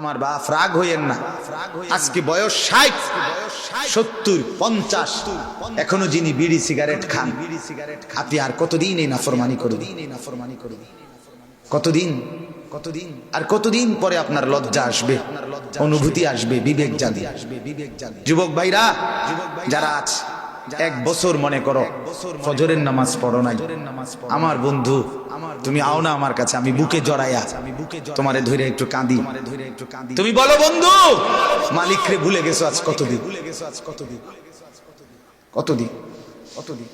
আমার বাপ রাগ হইয়েন না। আজকে বয়স ষাট, সত্তর, পঞ্চাশ। এখনও যিনি বিড়ি সিগারেট খান, আপনি আর কতদিন এই নাফরমানি করে দিন এই নাফরমানি করে দিন কতদিন? কতদিন? আর কতদিন পরে আপনার লজ্জা আসবে? অনুভূতি আসবে বিবেক জাগে আসবে, বিবেক জাগে। যুবক ভাইরা, যারা আছে এক বছর মনে করো ফজরের নামাজ পড়ো নাই। আমার বন্ধু তুমি আও না আমার কাছে আমি বুকে জড়াইয়া আমি বুকে তোমারে ধরে একটু কাঁদি। তুমি বলো বন্ধু মালিক রে ভুলে গেছো আজ কতদিন? ভুলে গেছো আজ কতদিন? কতদিন? কতদিন?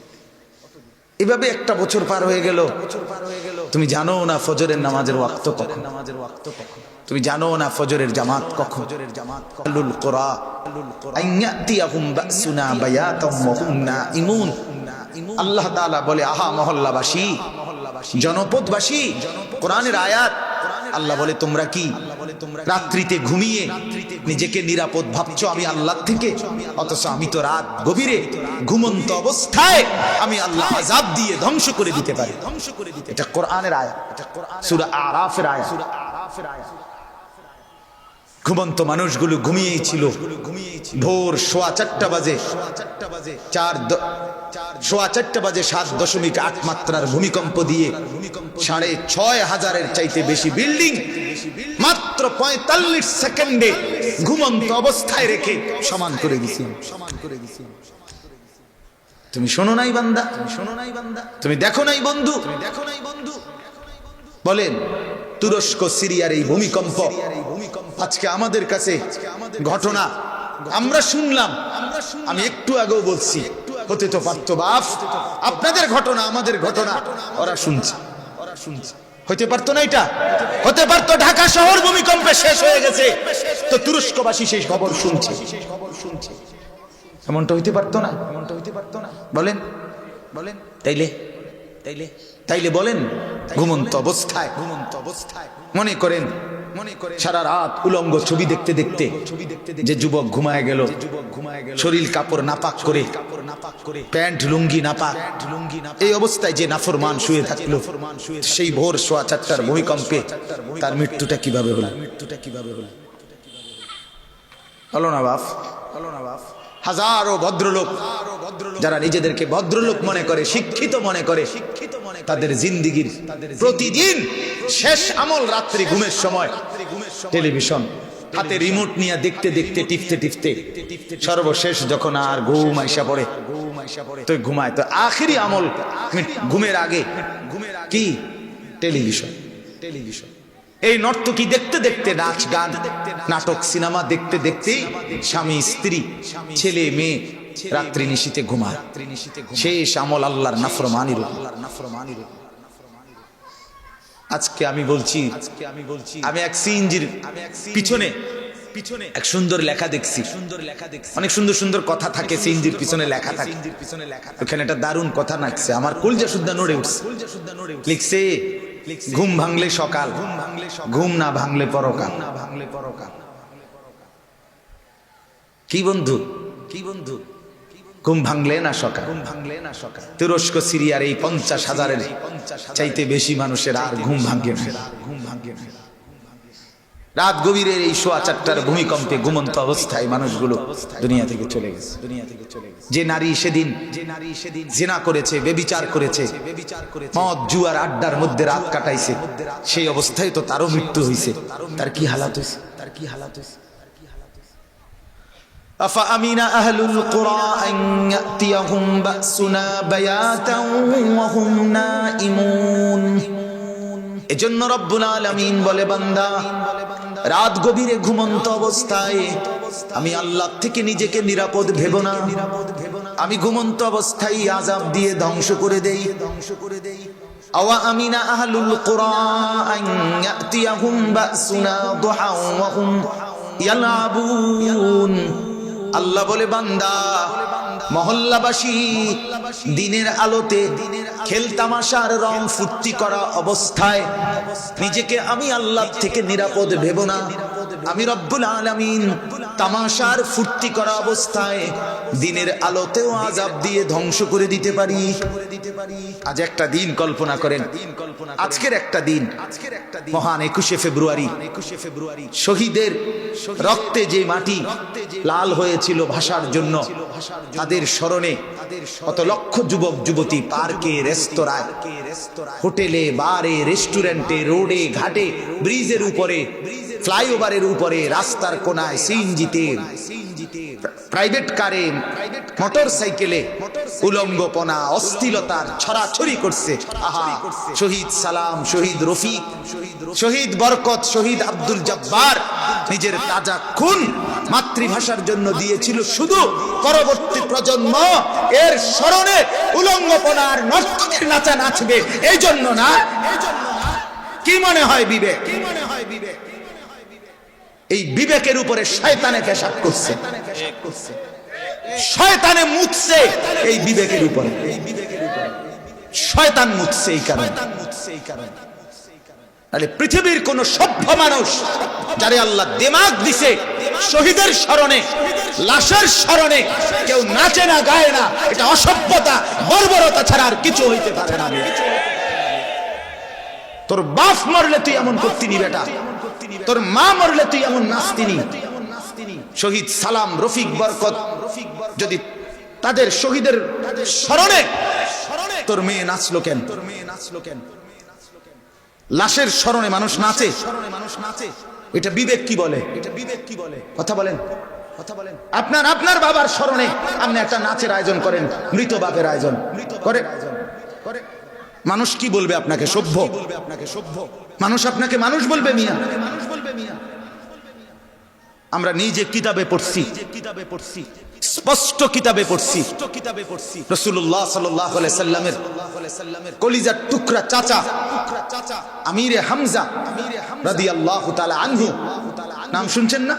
এভাবে একটা বছর পার হয়ে গেল। বছর পার হয়ে গেল তুমি জানো না ফজরের নামাজের ওয়াক্ত কখন? নামাজের ওয়াক্ত কখন তুমি জানো না ফজরের জামাত কখন? ফজরের জামাত কখন কোরা আল্লাহ বলে, আহা মহল্লাবাসী, জনপদবাসী, কোরআনের আয়াত। আল্লাহ বলে তোমরা কি রাত্রিতে ঘুমিয়ে নিজেকে নিরাপদ ভাবছ? আমি আল্লাহ থেকে অথচ আমি তো রাত গভীরে ঘুমন্ত অবস্থায় আমি আল্লাহ আজাব দিয়ে ধ্বংস করে দিতে পারি। ধ্বংস করে দিতে এটা কোরআনের আয়া এটা কোরআন সুরা আরাফের আয়া সুরা আরাফের আয়াত। ঘুমন্ত মানুষগুলো ঘুমিয়েই ছিল ভোর সোয়া চারটা বাজে, চার সোয়া চারটা বাজে সাত দশমিক আট মাত্রার ভূমিকম্প দিয়ে সাড়ে ছয় হাজারের চাইতে বেশি বিল্ডিং মাত্র পঁয়তাল্লিশ সেকেন্ডে ঘুমন্ত অবস্থায় রেখে সমান করে দিছি। সমান করে দিছি তুমি শোনো নাই বান্দা শোনো নাই বান্দা, তুমি দেখো নাই বন্ধু দেখো নাই বন্ধু। বলেন তুরস্ক, সিরিয়ার এই ভূমিকম্প। আজকে আমাদের কাছে ঘটনা। আমরা শুনলাম। আমি একটু আগেও বলছি, হতে তো পারত বাপ। আপনাদের ঘটনা, আমাদের ঘটনা। ওরা শুনছে। ওরা শুনছে হতে পারতো না এটা? হতে পারতো ঢাকা শহর ভূমিকম্পে শেষ হয়ে গেছে। তো তুরস্কবাসী সেই খবর শুনছে। এমনটা হইতে পারতো না এমনটা হইতে পারতো না? বলেন। বলেন। তাইলে? তাইলে? তাইলে বলেন ঘুমন্ত অবস্থায় ঘুমন্ত অবস্থায় মনে করেন সারা রাত উলঙ্গ ছবি দেখতে দেখতে যে যুবক ঘুমায় গেল শরীর কাপড় নাপাক করে প্যান্ট লুঙ্গি নাপাক। এই অবস্থায় যে নাফরমান শুয়ে থাকল সেই ভোর সোয়া চারটার ভূমিকম্পে তার মৃত্যুটা কীভাবে হলো? মৃত্যুটা কীভাবে হলো? হলো না বাপ হলো না বাপ হাজারো ভদ্রলোক যারা নিজেদেরকে ভদ্রলোক মনে করে শিক্ষিত মনে করে শিক্ষিত মনে তাদের জিন্দিগির প্রতিদিন শেষ আমল রাত্রি ঘুমের সময়। টেলিভিশন, হাতে রিমোট নিয়ে দেখতে দেখতে, টিপতে টিপতে, সর্বশেষ যখন আর ঘুম আইসা পড়ে তো ঘুমায়, তো আখেরি আমল ঘুমের আগে। ঘুমের কি? টেলিভিশন। টেলিভিশন। এই নর্তকী দেখতে দেখতে নাচ, গান, নাটক, সিনেমা দেখতে দেখতে স্বামী, স্ত্রী, ছেলে, মেয়ে রাত্রি নিশীতে ঘুমায়। শেষ আমল আল্লাহর নাফরমানির আল্লাহর নাফরমানির আজকে আমি বলছি, আমি এক সিএনজির পিছনে পিছনে এক সুন্দর লেখা দেখছি। সুন্দর লেখা দেখছি অনেক সুন্দর সুন্দর কথা থাকে সিএনজির পিছনে লেখা থাকে। পিছনে লেখা ওখানে একটা দারুণ কথা আমার কলজা শুদ্ধা নড়ে উঠছে। লিখছে, ঘুম ভাঙলে সকাল, ঘুম ভাঙলে ঘুম না ভাঙলে পরকাল না ভাঙলে পরকাল। কি বন্ধু? কি বন্ধু? ঘুম ভাঙলে না সকাল? ঘুম ভাঙলে না সকাল। তুরস্ক সিরিয়ার এই পঞ্চাশ হাজারের চাইতে বেশি মানুষের আর ঘুম ভাঙে না। ঘুম ভাঙে রাত গভীরের এই সোয়া চারটার ভূমিকম্পে ঘুমন্ত অবস্থায় মানুষগুলো দুনিয়া থেকে চলে গেছে। দুনিয়া থেকে চলে গেছে। যে নারী সেদিন যে নারী সেদিন জেনা করেছে বেবিচার করেছে বেবিচার করেছে মদ জুয়ার আড্ডার মধ্যে রাত কাটাইছে সেই অবস্থায় তো তারও মৃত্যু হয়েছে তার কি হালাত হয়েছে তার কি হালাত হয়েছে أفأمن أهل القرى أن يأتيهم بأسنا بياتا وهم نائمون এজন্য রব্বুল আলামিন বলে বান্দা রাত গভীরে ঘুমন্ত অবস্থায় আমি আল্লাহ থেকে নিজেকে নিরাপদ ভেব না আমি ঘুমন্ত অবস্থায় আজাব দিয়ে ধ্বংস করে দেই ধ্বংস করে দেই আওয়া আমিনা আহলুল কুরা আন ইয়াতিয়াহুম বাসুনা দুহা ওয়া হুম ইয়ালাবুন আল্লাহ বলে, বান্দা, মহল্লাবাসী, দিনের আলোতে খেলতামাশার রং ফুর্তি করা অবস্থায় নিজেকে আমি আল্লাহ থেকে নিরাপদ ভেব না। আমি রব্বুল আলামিন তামাশার ফুর্তি করা অবস্থায় দিনের আলোতেও আজাব দিয়ে ধ্বংস করে দিতে পারি। আজ একটা দিন কল্পনা করেন। আজকের একটা দিন। আজকের একটা দিন মহান একুশে ফেব্রুয়ারি একুশে ফেব্রুয়ারি। শহীদের রক্তে যে মাটি লাল হয়েছিল ভাষার জন্য, তাদের স্মরণে কত লক্ষ যুবক, যুবতী পার্কে, রেস্তোরাঁয়, হোটেলে, বারে, রেস্টুরেন্টে, রোডে, ঘাটে, ব্রিজের উপরে ফ্লাইওভারের উপরে রাস্তার কোনায় সিএনজিতে প্রাইভেট কারে, মোটর সাইকেলে উলঙ্গপনা, অস্থিলতার ছড়াছড়ি করছে। আহা, শহীদ সালাম, শহীদ রফিক, শহীদ বরকত, শহীদ আব্দুল জব্বার নিজের তাজা খুন মাতৃভাষার জন্য দিয়েছিল শুধু পরবর্তী প্রজন্ম। এর স্মরণে উলঙ্গপনার নর্তকীর নাচা নাচবে। এই জন্য না? কি মনে হয় বিবেক? কি মনে হয় বিবেক এই বিবেকের উপরে শয়তানে পেশাব করছে। শয়তানে মুছছে এই বিবেকের উপরে। শয়তান মুছছে এই কারণে। তাহলে পৃথিবীর কোন সভ্য মানুষ যারে আল্লাহ দেমাগ দিছে শহীদের স্মরণে, লাশের স্মরণে, কেউ নাচে না, গায় না, এটা অসভ্যতা, বর্বরতা ছাড়া আর কিছু হইতে পারে না। তোর বাপ মরলে তুই এমন করতিনি বেটা। তোর মা মরলে তুই এমন নাস্তিনি। শহীদ সালাম, রফিক বরকত, যদি তাদের শহীদের স্মরণে তোর মেয়ে নাচলো কেন? তোর মেয়ে নাচলো কেন লাশের স্মরণে মানুষ নাচে? মানুষ নাচে এটা বিবেক কি বলে? এটা বিবেক কি বলে কথা বলেন। কথা বলেন আপনার আপনার বাবার স্মরণে আপনি একটা নাচের আয়োজন করেন, মৃত বাপের আয়োজন করে। করে মানুষ কি বলবে আপনাকে সভ্য বলবে আপনাকে সভ্য? মানুষ আপনাকে মানুষ বলবে মিয়া। আমরা নিজে কিতাবে পড়ছি। কিতাবে পড়ছি স্পষ্ট কিতাবে পড়ছি। কিতাবে পড়ছি রসুল্লাহ সাল্লামের কলিজার টুকরা চাচা চাচা আমিরে হামজা আমিরে রাদিয়াল্লাহু তাআলা আনহু। নাম শুনছেন না?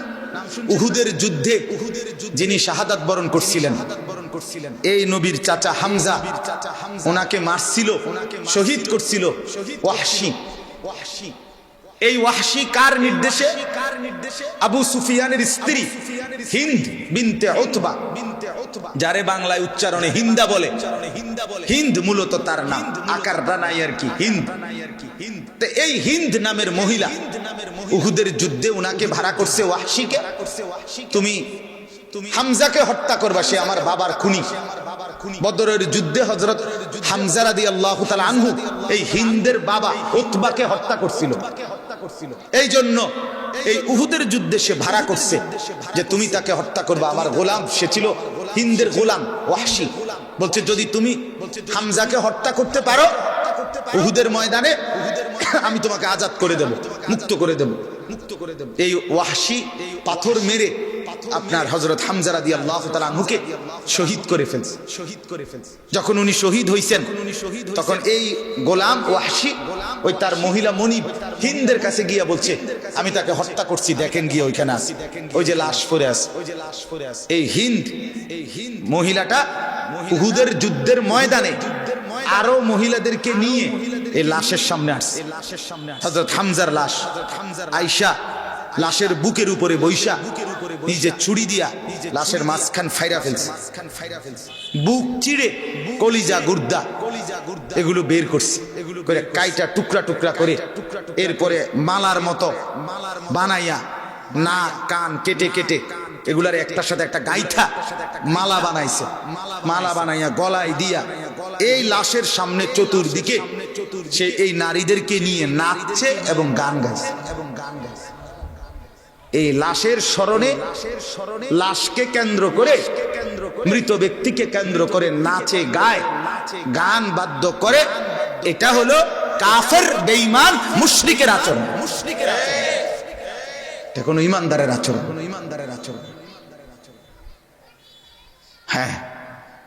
উহুদের যুদ্ধে যিনি শাহাদাত বরণ করছিলেন, এই নবীর চাচা হামজা ওনাকে মারছিল, শহীদ করছিল ওয়াহশি ওয়াহশি। এই ওয়াহশি কার নির্দেশে? আবু সুফিয়ানের স্ত্রী, হিন্দ বিনতে উতবা, যারে বাংলায় উচ্চারণে হিন্দা বলে। হিন্দা মূলত তার নাম। আকার নাই আর কি, হিন্দ। এই হিন্দ নামের মহিলা উহুদের যুদ্ধে উনাকে ভাড়া করছে ওয়াহশিকে। তুমি তুমি হামজাকে হত্যা করবা, সে আমার বাবার খুনি। বদরের যুদ্ধে হজরত হামজা রাদি আল্লাহ আনহু এই হিন্দের বাবা উতবাকে হত্যা করছিল। এই জন্য এই উহুদের যুদ্ধে সে ভাড়া করছে যে তুমি তাকে হত্যা করবে। আমার গোলাম সে ছিল হিন্দের গোলাম ওয়াসি বলছে যদি তুমি হামজাকে হত্যা করতে পারো উহুদের ময়দানে আমি তোমাকে আজাদ করে দেব মুক্ত করে দেব। মুক্ত করে দেব। এই ওয়াসি পাথর মেরে আপনার হজরত হামজারা দিয়ে আল্লাহ তালুকে শহীদ করে ফেলছে। শহীদ করে ফেলছে যখন উনি শহীদ হইছেন, তখন এই গোলাম ওয়াহশি ওই তার মহিলা মনিব হিন্দের কাছে গিয়া বলছে, আমি তাকে হত্যা করছি, দেখেন গিয়ে ওইখানে আসি ওই যে লাশ পরে আছে। ওই যে লাশ পরে আছে। এই হিন্দ এই হিন্দ মহিলাটা উহুদের যুদ্ধের ময়দানে আরও মহিলাদেরকে নিয়ে এই লাশের সামনে আসছে। সামনে হজরত হামজার লাশ আইসা লাশের বুকের উপরে বৈশা নিজে ছুরি দিয়া লাশের মাঝখান ফাইরা ফেলছে। বুক চিড়ে কলিজা গুর্দা এগুলো বের করছে। করে কাইটা টুকরা টুকরা করে এরপরে মালার মতো বানাইয়া না, কান কেটে কেটে এগুলার একটার সাথে একটা গাইথা মালা বানাইছে। মালা বানাইয়া গলায় দিয়া এই লাশের সামনে চতুর্দিকে সে এই নারীদেরকে নিয়ে নাচছে এবং গান গাইছে। এই লাশের স্মরণে লাশকে কেন্দ্র করে মৃত ব্যক্তিকে কেন্দ্র করে নাচে গায়, গান বাদ্য করে। এটা হলো কাফের, বেঈমান, মুশরিকের আচরণ। মুশরিকের আচরণ এটা কোনো ইমানদারের আচরণ। কোনো ইমানদারের আচরণ হ্যাঁ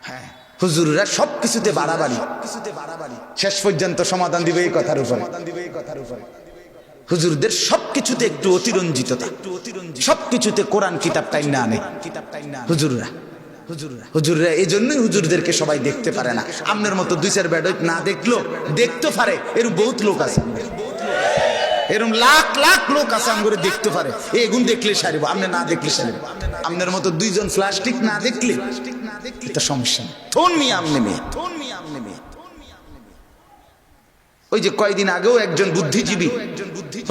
হ্যাঁ। হুজুররা সব কিছুতে বাড়াবাড়ি। কিছুতে বাড়াবাড়ি শেষ পর্যন্ত সমাধান দিবে এই কথার উপরে সমাধান দিবে এই কথার উপরে। হুজুরদের সবকিছুতে একটু অতিরঞ্জিততা। সবকিছুতে কোরআন কিতাব টাইম না আনে হুজুররা হুজুররা হুজুররা এই জন্যই হুজুরদেরকে সবাই দেখতে পারে না। আপনার মতো দুই চার ব্যাড না দেখল, দেখতে পারে। এর বহুত লোক আছে এরকম লাখ লাখ লোক আছে করে দেখতে পারে। এগুন দেখলে সারিব আপনি না দেখলে সারিব। আপনার মতো দুইজন প্লাস্টিক না দেখলে এটা সমস্যা নেই। থন মি আমনে মেয়ে। থন মি আমনে মেয়ে। ওই যে কয়দিন আগেও একজন বুদ্ধিজীবী,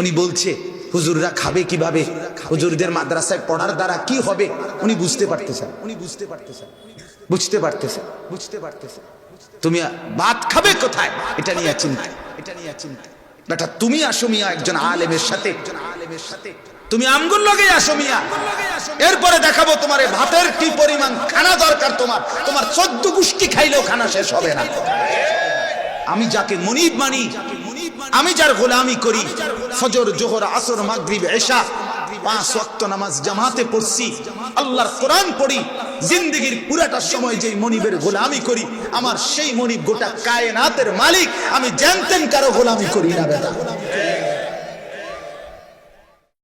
উনি বলছে, হুজুররা খাবে কীভাবে? হুজুরদের মাদ্রাসায় পড়ার দ্বারা কি হবে? উনি বুঝতে পারতেছেন। উনি বুঝতে পারতেছেন। বুঝতে পারতেছেন বুঝতে পারতেছেন তুমি ভাত খাবে কোথায়? এটা নিয়ে চিন্তা এটা নিয়ে চিন্তা বেটা তুমি আসো মিয়া একজন আলেমের সাথে। একজন আলেমের সাথে তুমি আমগুল লগে আসো মিয়া। এরপরে দেখাবো তোমার ভাতের কি পরিমাণ খানা দরকার তোমার। তোমার চোদ্দ গুষ্টি খাইলেও খানা শেষ হবে না। আমি যাকে মনিব মানি, আমি যার গোলামি করি, ফজর, জোহর, আসর, মাগরিব, এশা, পাঁচ ওয়াক্ত নামাজ জামাতে পড়ছি, আল্লাহর কোরআন পড়ি, জিন্দগির পুরাটা সময় যেই মনিবের গোলামি করি, আমার সেই মনিব গোটা কায়নাতের মালিক, আমি জানতেন কারও গোলামি করি না বেটা।